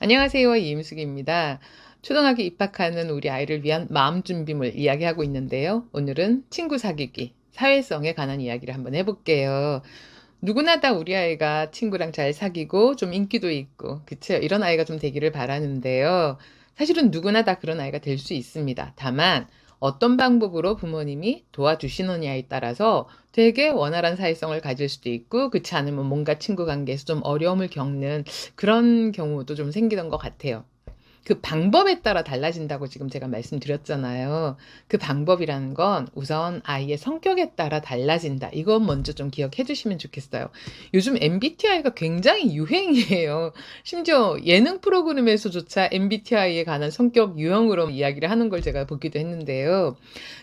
안녕하세요. 이임숙입니다. 초등학교 입학하는 우리 아이를 위한 마음 준비물 이야기하고 있는데요. 오늘은 친구 사귀기, 사회성에 관한 이야기를 한번 해볼게요. 누구나 다 우리 아이가 친구랑 잘 사귀고 좀 인기도 있고, 그쵸? 이런 아이가 좀 되기를 바라는데요. 사실은 누구나 다 그런 아이가 될 수 있습니다. 다만, 어떤 방법으로 부모님이 도와주시느냐에 따라서 되게 원활한 사회성을 가질 수도 있고, 그렇지 않으면 뭔가 친구 관계에서 좀 어려움을 겪는 그런 경우도 좀 생기던 것 같아요. 그 방법에 따라 달라진다고 지금 제가 말씀드렸잖아요. 그 방법이라는 건 우선 아이의 성격에 따라 달라진다. 이건 먼저 좀 기억해 주시면 좋겠어요. 요즘 MBTI가 굉장히 유행이에요. 심지어 예능 프로그램에서조차 MBTI에 관한 성격 유형으로 이야기를 하는 걸 제가 보기도 했는데요.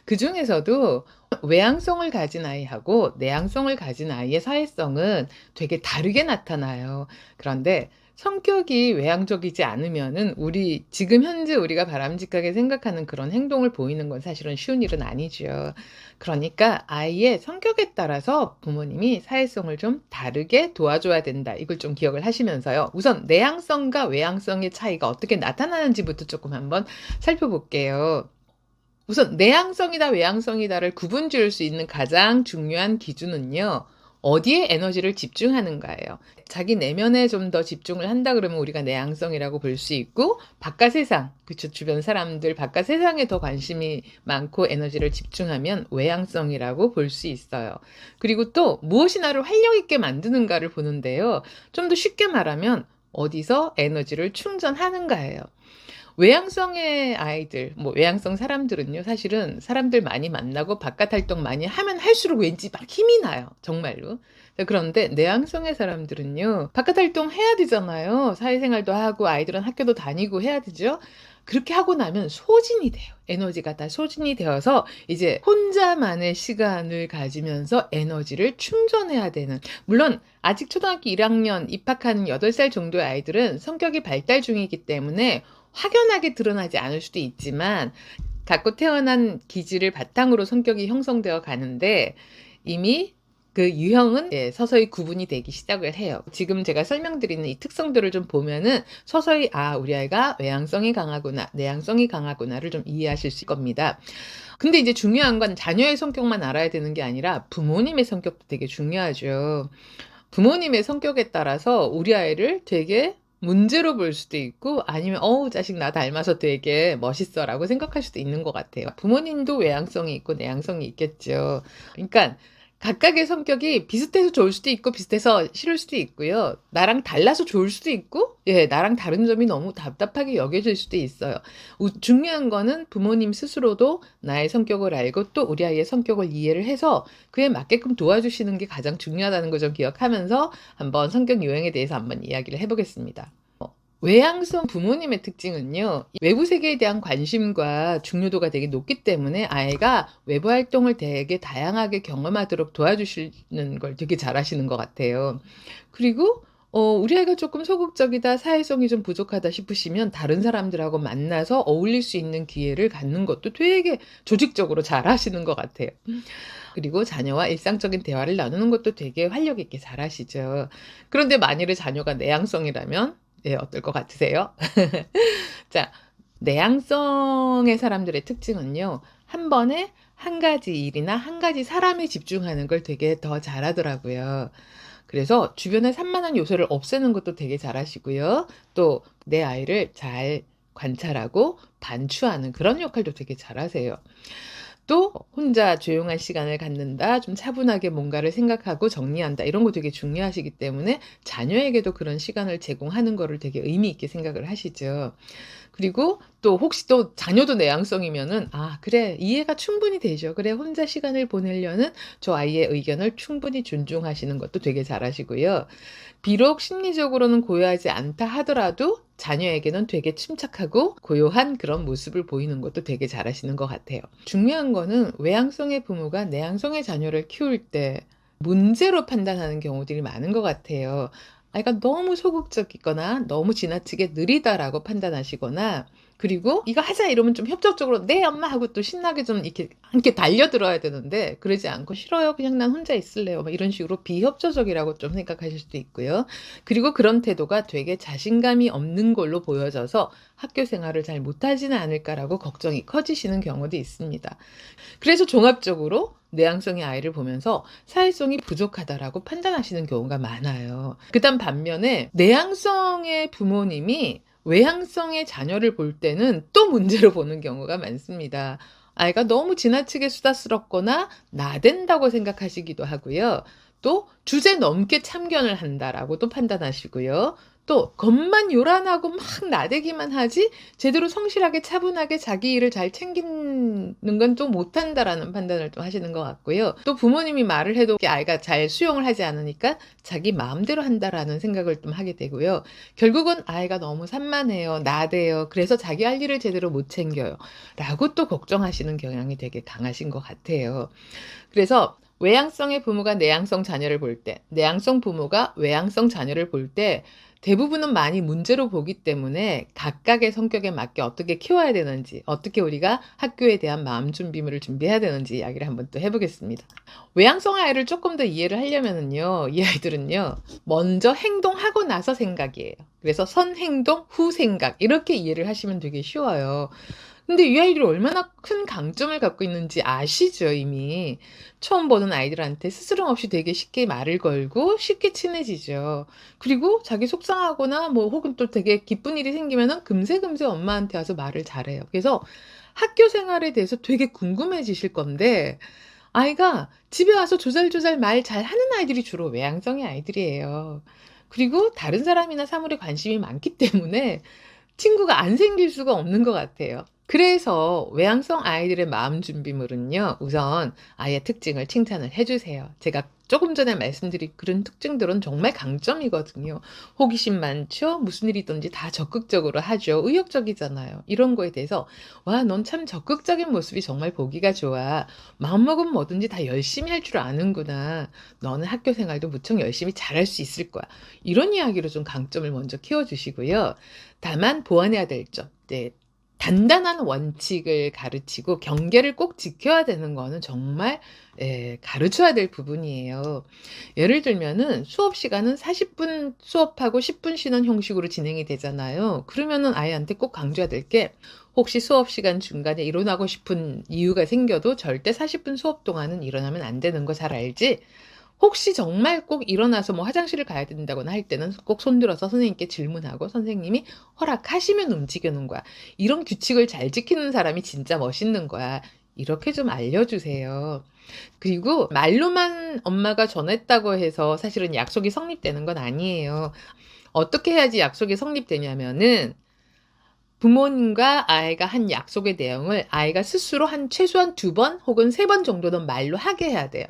그 중에서도 외향성을 가진 아이하고 내향성을 가진 아이의 사회성은 되게 다르게 나타나요. 그런데 성격이 외향적이지 않으면은 우리 지금 현재 우리가 바람직하게 생각하는 그런 행동을 보이는 건 사실은 쉬운 일은 아니죠. 그러니까 아이의 성격에 따라서 부모님이 사회성을 좀 다르게 도와줘야 된다. 이걸 좀 기억을 하시면서요. 우선 내향성과 외향성의 차이가 어떻게 나타나는지부터 조금 한번 살펴볼게요. 우선 내향성이다 외향성이다를 구분 지을 수 있는 가장 중요한 기준은요. 어디에 에너지를 집중하는가예요. 자기 내면에 좀 더 집중을 한다 그러면 우리가 내향성이라고 볼 수 있고 바깥 세상, 그쵸 주변 사람들 바깥 세상에 더 관심이 많고 에너지를 집중하면 외향성이라고 볼 수 있어요. 그리고 또 무엇이 나를 활력 있게 만드는가를 보는데요. 좀 더 쉽게 말하면 어디서 에너지를 충전하는가예요. 외향성의 아이들, 뭐 외향성 사람들은요, 사실은 사람들 많이 만나고 바깥 활동 많이 하면 할수록 왠지 막 힘이 나요. 정말로. 그런데 내향성의 사람들은요, 바깥 활동 해야 되잖아요. 사회생활도 하고 아이들은 학교도 다니고 해야 되죠. 그렇게 하고 나면 소진이 돼요. 에너지가 다 소진이 되어서 이제 혼자만의 시간을 가지면서 에너지를 충전해야 되는. 물론 아직 초등학교 1학년 입학하는 8살 정도의 아이들은 성격이 발달 중이기 때문에 확연하게 드러나지 않을 수도 있지만 갖고 태어난 기질을 바탕으로 성격이 형성되어 가는데 이미 그 유형은 예, 서서히 구분이 되기 시작을 해요. 지금 제가 설명드리는 이 특성들을 좀 보면은 서서히 아 우리 아이가 외향성이 강하구나 내향성이 강하구나를 좀 이해하실 수 겁니다. 근데 이제 중요한 건 자녀의 성격만 알아야 되는 게 아니라 부모님의 성격도 되게 중요하죠. 부모님의 성격에 따라서 우리 아이를 되게 문제로 볼 수도 있고 아니면 어우 자식 나 닮아서 되게 멋있어라고 생각할 수도 있는 것 같아요. 부모님도 외향성이 있고 내향성이 있겠죠. 그러니까 각각의 성격이 비슷해서 좋을 수도 있고 비슷해서 싫을 수도 있고요. 나랑 달라서 좋을 수도 있고 예, 나랑 다른 점이 너무 답답하게 여겨질 수도 있어요. 중요한 거는 부모님 스스로도 나의 성격을 알고 또 우리 아이의 성격을 이해를 해서 그에 맞게끔 도와주시는 게 가장 중요하다는 걸좀 기억하면서 한번 성격 유형에 대해서 한번 이야기를 해보겠습니다. 외향성 부모님의 특징은요, 외부 세계에 대한 관심과 중요도가 되게 높기 때문에 아이가 외부 활동을 되게 다양하게 경험하도록 도와주시는 걸 되게 잘 하시는 것 같아요. 그리고 어, 우리 아이가 조금 소극적이다, 사회성이 좀 부족하다 싶으시면 다른 사람들하고 만나서 어울릴 수 있는 기회를 갖는 것도 되게 조직적으로 잘 하시는 것 같아요. 그리고 자녀와 일상적인 대화를 나누는 것도 되게 활력 있게 잘 하시죠. 그런데 만일에 자녀가 내향성이라면 예, 어떨 것 같으세요? 자, 내향성의 사람들의 특징은요, 한 번에 한 가지 일이나 한 가지 사람에 집중하는 걸 되게 더 잘하더라고요. 그래서 주변에 산만한 요소를 없애는 것도 되게 잘하시고요. 또 내 아이를 잘 관찰하고 반추하는 그런 역할도 되게 잘하세요. 또 혼자 조용한 시간을 갖는다, 좀 차분하게 뭔가를 생각하고 정리한다, 이런 거 되게 중요하시기 때문에 자녀에게도 그런 시간을 제공하는 거를 되게 의미 있게 생각을 하시죠. 그리고 또 혹시 또 자녀도 내향성이면은 아 그래 이해가 충분히 되죠. 그래 혼자 시간을 보내려는 저 아이의 의견을 충분히 존중하시는 것도 되게 잘하시고요. 비록 심리적으로는 고요하지 않다 하더라도 자녀에게는 되게 침착하고 고요한 그런 모습을 보이는 것도 되게 잘하시는 것 같아요. 중요한 거는 외향성의 부모가 내향성의 자녀를 키울 때 문제로 판단하는 경우들이 많은 것 같아요. 아이가 너무 소극적이거나 너무 지나치게 느리다라고 판단하시거나 그리고 이거 하자 이러면 좀 협조적으로 네 엄마 하고 또 신나게 좀 이렇게 함께 달려들어야 되는데 그러지 않고 싫어요. 그냥 난 혼자 있을래요. 막 이런 식으로 비협조적이라고 좀 생각하실 수도 있고요. 그리고 그런 태도가 되게 자신감이 없는 걸로 보여져서 학교 생활을 잘 못하지는 않을까라고 걱정이 커지시는 경우도 있습니다. 그래서 종합적으로 내향성의 아이를 보면서 사회성이 부족하다라고 판단하시는 경우가 많아요. 그다음 반면에 내향성의 부모님이 외향성의 자녀를 볼 때는 또 문제로 보는 경우가 많습니다. 아이가 너무 지나치게 수다스럽거나 나댄다고 생각하시기도 하고요. 또 주제 넘게 참견을 한다라고 또 판단하시고요. 또 겉만 요란하고 막 나대기만 하지 제대로 성실하게 차분하게 자기 일을 잘 챙기는 건 좀 못한다라는 판단을 좀 하시는 것 같고요. 또 부모님이 말을 해도 아이가 잘 수용을 하지 않으니까 자기 마음대로 한다라는 생각을 좀 하게 되고요. 결국은 아이가 너무 산만해요. 나대요. 그래서 자기 할 일을 제대로 못 챙겨요. 라고 또 걱정하시는 경향이 되게 강하신 것 같아요. 그래서 외향성의 부모가 내향성 자녀를 볼 때, 내향성 부모가 외향성 자녀를 볼 때 대부분은 많이 문제로 보기 때문에 각각의 성격에 맞게 어떻게 키워야 되는지, 어떻게 우리가 학교에 대한 마음 준비물을 준비해야 되는지 이야기를 한번 또 해보겠습니다. 외향성 아이를 조금 더 이해를 하려면은요, 이 아이들은요, 먼저 행동하고 나서 생각이에요. 그래서 선 행동, 후 생각, 이렇게 이해를 하시면 되게 쉬워요. 근데 이 아이들이 얼마나 큰 강점을 갖고 있는지 아시죠, 이미. 처음 보는 아이들한테 스스럼 없이 되게 쉽게 말을 걸고 쉽게 친해지죠. 그리고 자기 속상하거나 뭐 혹은 또 되게 기쁜 일이 생기면은 금세금세 엄마한테 와서 말을 잘해요. 그래서 학교 생활에 대해서 되게 궁금해지실 건데, 아이가 집에 와서 조잘조잘 말 잘하는 아이들이 주로 외향성의 아이들이에요. 그리고 다른 사람이나 사물에 관심이 많기 때문에 친구가 안 생길 수가 없는 것 같아요. 그래서 외향성 아이들의 마음 준비물은요, 우선 아이의 특징을 칭찬을 해주세요. 제가 조금 전에 말씀드린 그런 특징들은 정말 강점이거든요. 호기심 많죠? 무슨 일이 있든지 다 적극적으로 하죠. 의욕적이잖아요. 이런 거에 대해서, 와, 넌 참 적극적인 모습이 정말 보기가 좋아. 마음먹으면 뭐든지 다 열심히 할 줄 아는구나. 너는 학교 생활도 무척 열심히 잘할 수 있을 거야. 이런 이야기로 좀 강점을 먼저 키워주시고요. 다만 보완해야 될 점. 네, 단단한 원칙을 가르치고 경계를 꼭 지켜야 되는 거는 정말 예, 가르쳐야 될 부분이에요. 예를 들면은 수업 시간은 40분 수업하고 10분 쉬는 형식으로 진행이 되잖아요. 그러면은 아이한테 꼭 강조해야 될 게 혹시 수업 시간 중간에 일어나고 싶은 이유가 생겨도 절대 40분 수업 동안은 일어나면 안 되는 거 잘 알지? 혹시 정말 꼭 일어나서 뭐 화장실을 가야 된다거나 할 때는 꼭 손들어서 선생님께 질문하고 선생님이 허락하시면 움직이는 거야. 이런 규칙을 잘 지키는 사람이 진짜 멋있는 거야. 이렇게 좀 알려주세요. 그리고 말로만 엄마가 전했다고 해서 사실은 약속이 성립되는 건 아니에요. 어떻게 해야지 약속이 성립되냐면은 부모님과 아이가 한 약속의 내용을 아이가 스스로 한 최소한 두 번 혹은 세 번 정도는 말로 하게 해야 돼요.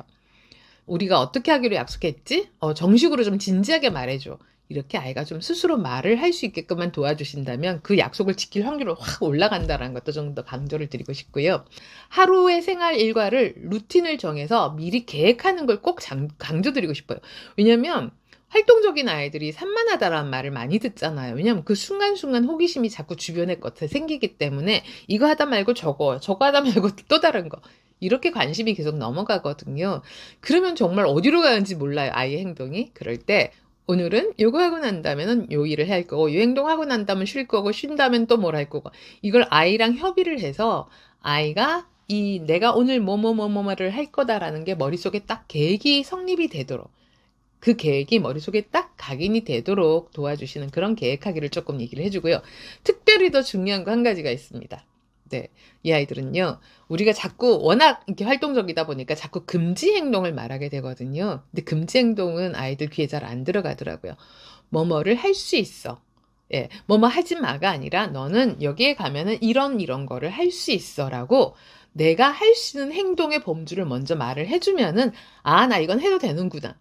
우리가 어떻게 하기로 약속했지? 어, 정식으로 좀 진지하게 말해줘. 이렇게 아이가 좀 스스로 말을 할 수 있게끔만 도와주신다면 그 약속을 지킬 확률은 확 올라간다는 것도 좀 더 강조를 드리고 싶고요. 하루의 생활 일과를 루틴을 정해서 미리 계획하는 걸 꼭 강조드리고 싶어요. 왜냐면 활동적인 아이들이 산만하다라는 말을 많이 듣잖아요. 왜냐면 그 순간순간 호기심이 자꾸 주변에 것에 생기기 때문에 이거 하다 말고 저거, 저거 하다 말고 또 다른 거. 이렇게 관심이 계속 넘어가거든요. 그러면 정말 어디로 가는지 몰라요. 아이의 행동이. 그럴 때 오늘은 요거 하고 난 다음에는 요 일을 할 거고 요 행동하고 난 다음에 쉴 거고 쉰 다음엔 또뭘 할 거고 이걸 아이랑 협의를 해서 아이가 이 내가 오늘 뭐뭐뭐뭐를 할 거다라는 게 머릿속에 딱 계획이 성립이 되도록 그 계획이 머릿속에 딱 각인이 되도록 도와주시는 그런 계획하기를 조금 얘기를 해주고요. 특별히 더 중요한 거 한 가지가 있습니다. 네. 이 아이들은요, 우리가 자꾸 워낙 이렇게 활동적이다 보니까 자꾸 금지 행동을 말하게 되거든요. 근데 금지 행동은 아이들 귀에 잘 안 들어가더라고요. 뭐뭐를 할 수 있어. 예, 뭐뭐 하지 마가 아니라 너는 여기에 가면은 이런 이런 거를 할 수 있어라고 내가 할 수 있는 행동의 범주를 먼저 말을 해주면은 아, 나 이건 해도 되는구나.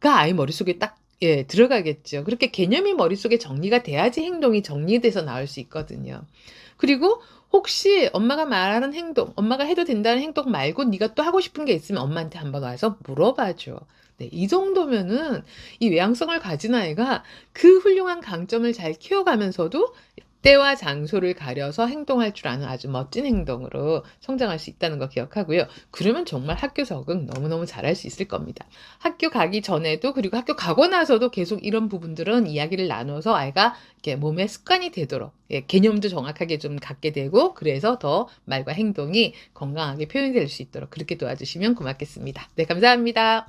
가 아이 머릿속에 딱 예, 들어가겠죠. 그렇게 개념이 머릿속에 정리가 돼야지 행동이 정리돼서 나올 수 있거든요. 그리고 혹시 엄마가 말하는 행동, 엄마가 해도 된다는 행동 말고 네가 또 하고 싶은 게 있으면 엄마한테 한번 와서 물어봐줘. 네, 이 정도면은 이 외향성을 가진 아이가 그 훌륭한 강점을 잘 키워가면서도 때와 장소를 가려서 행동할 줄 아는 아주 멋진 행동으로 성장할 수 있다는 거 기억하고요. 그러면 정말 학교 적응 너무너무 잘할 수 있을 겁니다. 학교 가기 전에도 그리고 학교 가고 나서도 계속 이런 부분들은 이야기를 나눠서 아이가 이렇게 몸에 습관이 되도록 예, 개념도 정확하게 좀 갖게 되고 그래서 더 말과 행동이 건강하게 표현될 수 있도록 그렇게 도와주시면 고맙겠습니다. 네, 감사합니다.